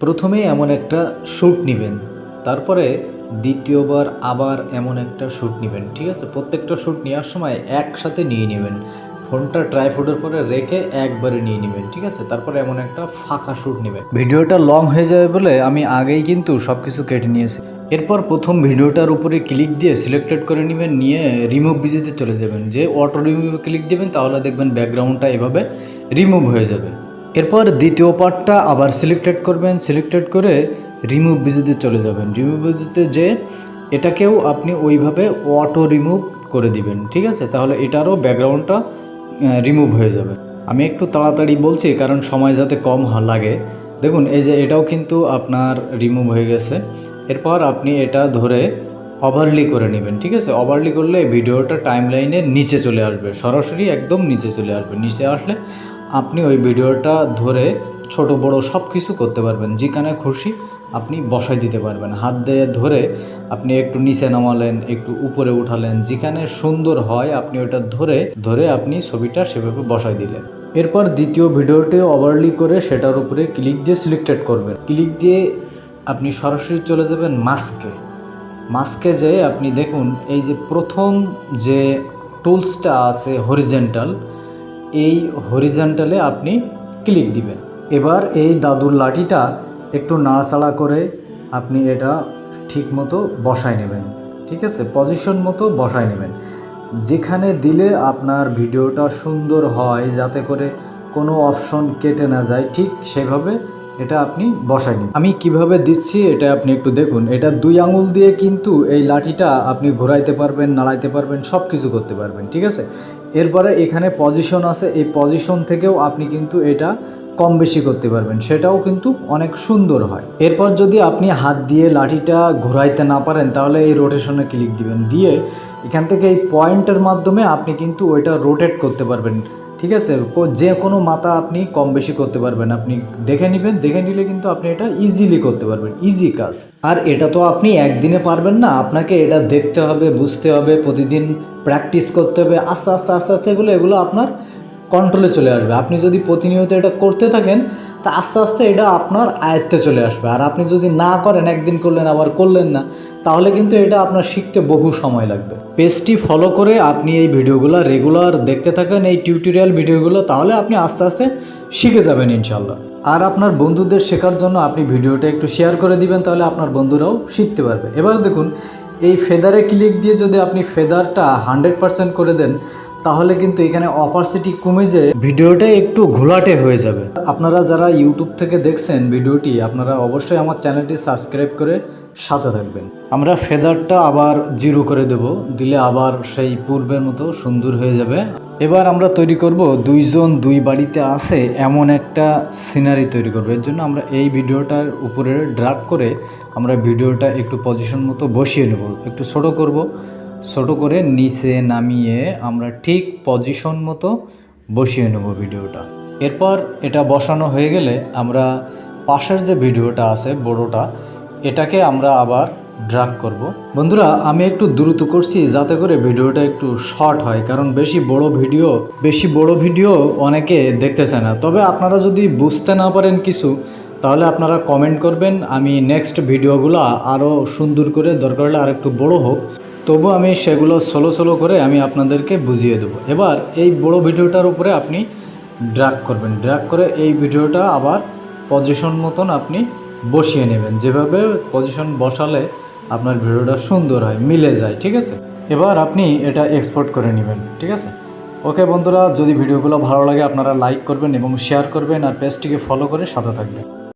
প্রথমে এমন একটা শ্যুট নেবেন, তারপরে দ্বিতীয়বার আবার এমন একটা শ্যুট নেবেন, ঠিক আছে? প্রত্যেকটা শ্যুট নেওয়ার সময় একসাথে নিয়ে নেবেন। ফোনটা ট্রাইফুডের পরে রেখে একবারে নিয়ে নেবেন, ঠিক আছে? তারপরে এমন একটা ফাঁকা শ্যুট নেবেন। ভিডিওটা লং হয়ে যাবে বলে আমি আগেই কিন্তু সব কিছু কেটে নিয়েছি। এরপর প্রথম ভিডিওটার উপরে ক্লিক দিয়ে সিলেক্টেড করে নেবেন, নিয়ে রিমুভ ভিজিতে চলে যাবেন। যে অটো রিমুভে ক্লিক দেবেন, তাহলে দেখবেন ব্যাকগ্রাউন্ডটা এভাবে রিমুভ হয়ে যাবে। এরপর দ্বিতীয় পার্টটা আবার সিলেক্টেড করবেন সিলেক্টেড করে রিমুভ ভিজিতে চলে যাবেন। রিমুভ ভিজিতে যে এটাকেও আপনি ওইভাবে অটো রিমুভ করে দিবেন, ঠিক আছে? তাহলে এটারও ব্যাকগ্রাউন্ডটা রিমুভ হয়ে যাবে। আমি একটু তাড়াতাড়ি বলছি, কারণ সময় যাতে কম লাগে। দেখুন, এই যে এটাও কিন্তু আপনার রিমুভ হয়ে গেছে। এরপর আপনি এটা ধরে ওভারলি করে নেবেন, ঠিক আছে? ওভারলি করলে ভিডিওটা টাইম লাইনের নিচে চলে আসবে। সরাসরি একদম নিচে চলে আসবে। নিচে আসলে আপনি ওই ভিডিওটা ধরে ছোট, বড় সব কিছু করতে পারবেন। যেখানে খুশি আপনি বসাই দিতে পারবেন। হাত দিয়ে ধরে আপনি একটু নিচে নামালেন, একটু উপরে উঠালেন। যেখানে সুন্দর হয় আপনি ওটা ধরে ধরে আপনি ছবিটা সেভাবে বসাই দিলেন। এরপর দ্বিতীয় ভিডিওটি ওভারলি করে সেটার উপরে ক্লিক দিয়ে সিলেক্টেড করবেন। ক্লিক দিয়ে আপনি সরাসরি চলে যাবেন মাস্কে। মাস্কে যেয়ে আপনি দেখুন, এই যে প্রথম যে টুলসটা আছে হরিজেন্টাল এই হরিজেন্টালে আপনি ক্লিক দিবেন। এবার এই দাদুর লাঠিটা একটু নাড়াচাড়া করে আপনি এটা ঠিক মতো বসায় নেবেন। ঠিক আছে? পজিশন মতো বসায় নেবেন। যেখানে দিলে আপনার ভিডিওটা সুন্দর হয়, যাতে করে কোনো অপশন কেটে না যায়, ঠিক সেভাবে এটা আপনি বসাই নিন আমি কীভাবে দিচ্ছি এটা আপনি একটু দেখুন। এটা দুই আঙুল দিয়ে কিন্তু এই লাঠিটা আপনি ঘোরাইতে পারবেন, নাড়াইতে পারবেন সব কিছু করতে পারবেন, ঠিক আছে? এরপরে এখানে পজিশন আছে। এই পজিশন থেকেও আপনি কিন্তু এটা কম বেশি করতে পারবেন। সেটাও কিন্তু অনেক সুন্দর হয়। এরপর যদি আপনি হাত দিয়ে লাঠিটা ঘোরাইতে না পারেন, তাহলে এই রোটেশনে ক্লিক দিবেন। দিয়ে এখান থেকে এই পয়েন্টের মাধ্যমে আপনি কিন্তু ওইটা রোটেট করতে পারবেন। ঠিক আছে? যে কোনো মাথা আপনি কম বেশি করতে পারবেন। আপনি দেখে নেবেন, দেখে নিলে কিন্তু আপনি এটা ইজিলি করতে পারবেন। ইজি কাজ। আর এটা তো আপনি একদিনে পারবেন না। আপনাকে এটা দেখতে হবে, বুঝতে হবে, প্রতিদিন প্র্যাকটিস করতে হবে। আস্তে আস্তে আস্তে আস্তে এগুলো এগুলো আপনার কন্ট্রোলে চলে আসবে। আপনি যদি প্রতিনিয়ত এটা করতে থাকেন, তা আস্তে আস্তে এটা আপনার আয়ত্তে চলে আসবে। আর আপনি যদি না করেন, একদিন করলেন, আবার করলেন না, তাহলে কিন্তু এটা আপনার শিখতে বহু সময় লাগবে। পেজটি ফলো করে আপনি এই ভিডিওগুলো রেগুলার দেখতে থাকেন, এই টিউটোরিয়াল ভিডিওগুলো, তাহলে আপনি আস্তে আস্তে শিখে যাবেন ইনশাল্লাহ আর আপনার বন্ধুদের শেখার জন্য আপনি ভিডিওটা একটু শেয়ার করে দিবেন, তাহলে আপনার বন্ধুরাও শিখতে পারবে। এবার দেখুন, এই ফেদারে ক্লিক দিয়ে যদি আপনি ফেদারটা হান্ড্রেড পার্সেন্ট করে দেন তাহলে কিন্তু এখানে অপারসিটি কমে যেয়ে। ভিডিওটা একটু ঘোলাটে হয়ে যাবে। আপনারা যারা ইউটিউব থেকে দেখছেন ভিডিওটি, আপনারা অবশ্যই আমার চ্যানেলটি সাবস্ক্রাইব করে সাথে থাকবেন। আমরা ফেদারটা আবার জিরো করে দেব। দিলে আবার সেই পূর্বের মতো সুন্দর হয়ে যাবে। এবার আমরা তৈরি করব। দুইজন দুই বাড়িতে আছে এমন একটা সিনারি তৈরি করব। এর জন্য আমরা এই ভিডিওটার উপরে ড্রাগ করে আমরা ভিডিওটা একটু পজিশন মতো বসিয়ে নেব। একটু ছোট করব। ছোট করে নিচে নামিয়ে আমরা ঠিক পজিশন মতো বসিয়ে নেব ভিডিওটা। এরপর এটা বসানো হয়ে গেলে আমরা পাশের যে ভিডিওটা আছে বড়োটা, এটাকে আমরা আবার ড্রাগ করব। বন্ধুরা, আমি একটু দ্রুত করছি যাতে করে ভিডিওটা একটু শর্ট হয়, কারণ বেশি বড় ভিডিও, বেশি বড় ভিডিও অনেকে দেখতেছে না। তবে আপনারা যদি বুঝতে না পারেন কিছু, তাহলে আপনারা কমেন্ট করবেন। আমি নেক্সট ভিডিওগুলো আরও সুন্দর করে দরকার হলে আর একটু বড় হোক। তবু আমি সেগুলো সোলো সোলো করে আমি আপনাদেরকে বুঝিয়ে দেবো। এবার এই বড় ভিডিওটার উপরে আপনি ড্রাগ করবেন। ড্রাগ করে এই ভিডিওটা আবার পজিশন মতন আপনি বসিয়ে নেবেন। যেভাবে পজিশন বসালে আপনার ভিডিওটা সুন্দর হয়, মিলে যায়, ঠিক আছে? এবার আপনি এটা এক্সপোর্ট করে নেবেন, ঠিক আছে? ওকে বন্ধুরা, যদি ভিডিওগুলো ভালো লাগে আপনারা লাইক করবেন এবং শেয়ার করবেন আর পেজটিকে ফলো করে সাথে থাকবেন।